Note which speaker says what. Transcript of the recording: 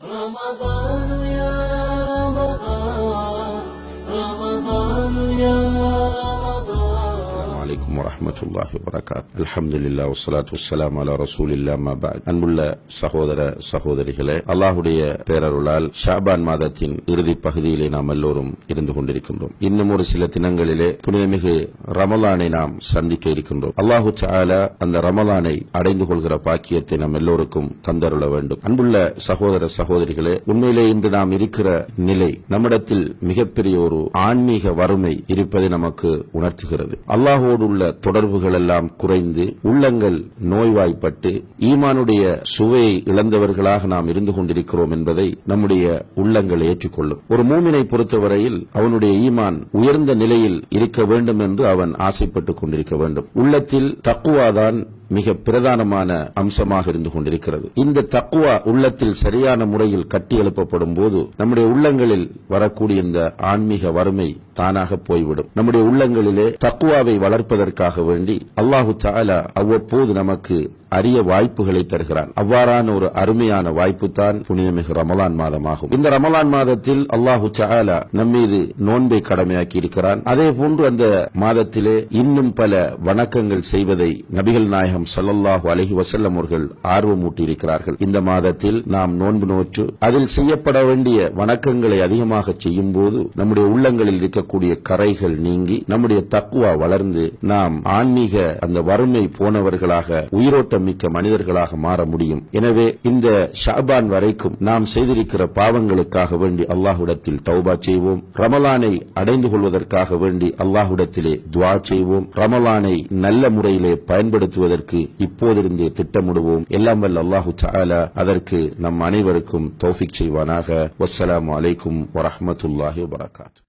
Speaker 1: Ramazan uyan. அலைக்கும் வரமத்துல்லாஹி வரகாத் அலமது இல்லா வசலாத் வசலாம் அலா ரசூல் இல்லாமா பாத் அன்புள்ள சகோதர சகோதரிகளே அல்லாஹுடைய பேரருளால் ஷாபான் மாதத்தின் இறுதி பகுதியிலே நாம் எல்லோரும் இருந்து கொண்டிருக்கின்றோம். இன்னும் ஒரு சில தினங்களிலே புனிதமிகு ரமலானை நாம் சந்திக்க இருக்கின்றோம். அல்லாஹு சாலா அந்த ரமலானை அடைந்து கொள்கிற பாக்கியத்தை நாம் எல்லோருக்கும் தந்தருள வேண்டும். அன்புள்ள சகோதர சகோதரிகளே உண்மையிலே இன்று நாம் இருக்கிற நிலை நம்மிடத்தில் மிகப்பெரிய ஒரு ஆன்மீக வறுமை இருப்பதை நமக்கு உணர்த்துகிறது. அல்லாஹோடு உள்ள தொடர்புகள் எல்லாம் குறைந்து உள்ளங்கள் நோய்வாய்ப்பட்டு ஈமானுடைய சுவையை இழந்தவர்களாக நாம் இருந்து கொண்டிருக்கிறோம் என்பதை நம்முடைய உள்ளங்கள் ஏற்றுக்கொள்ளும். ஒரு மூமினை பொறுத்தவரையில் அவனுடைய ஈமான் உயர்ந்த நிலையில் இருக்க வேண்டும் என்று அவன் ஆசைப்பட்டுக் கொண்டிருக்க வேண்டும். உள்ளத்தில் தக்குவாதான் மிக பிரதானமான அம்சமாக இருந்து கொண்டிருக்கிறது. இந்த தக்குவா உள்ளத்தில் சரியான முறையில் கட்டி எழுப்பப்படும் போது நம்முடைய உள்ளங்களில் வரக்கூடிய இந்த ஆன்மீக வறுமை தானாக போய்விடும். நம்முடைய உள்ளங்களிலே தக்குவாவை வளர்ப்பதற்காக வேண்டி அல்லாஹு தாலா அவ்வப்போது நமக்கு அரிய வாய்ப்புகளை தருகிறான். அவ்வாறான ஒரு அருமையான வாய்ப்பு தான் புனிதமிகு ரமலான் மாதமாகும். இந்த ரமலான் மாதத்தில் அல்லாஹு தாலா நம்மீது நோன்பை கடமையாக்கி இருக்கிறான் அதே போன்று அந்த மாதத்திலே இன்னும் பல வணக்கங்கள் செய்வதை நபிகள் நாயகம் ஸல்லல்லாஹு அலஹி வசல்லம் அவர்கள் ஆர்வமூட்டி இருக்கிறார்கள் இந்த மாதத்தில் நாம் நோன்பு நோற்று அதில் செய்யப்பட வேண்டிய வணக்கங்களை அதிகமாக செய்யும் போது நம்முடைய உள்ளங்களில் இருக்கக்கூடிய கரைகள் நீங்கி நம்முடைய தக்குவா வளர்ந்து நாம் ஆன்மீக அந்த வறுமை போனவர்களாக உயிரோட்டம் மிக்க மனிதர்களாக மாற முடியும். எனவே இந்த ஷாபான் வரைக்கும் நாம் செய்திருக்கிற பாவங்களுக்காக வேண்டி அல்லாஹுடத்தில் தௌபா செய்வோம். ரமலானை அடைந்து கொள்வதற்காக வேண்டி அல்லாஹுடத்திலே துவா செய்வோம். ரமலானை நல்ல முறையிலே பயன்படுத்துவதற்கு இப்போதிருந்தே திட்டமிடுவோம். எல்லாம் வல்ல அல்லாஹு தஆலா அதற்கு நம் அனைவருக்கும் தௌஃபிக் செய்வானாக. வசலாம் அலைக்கும் வரமத்துல்லாஹி வரகாத்து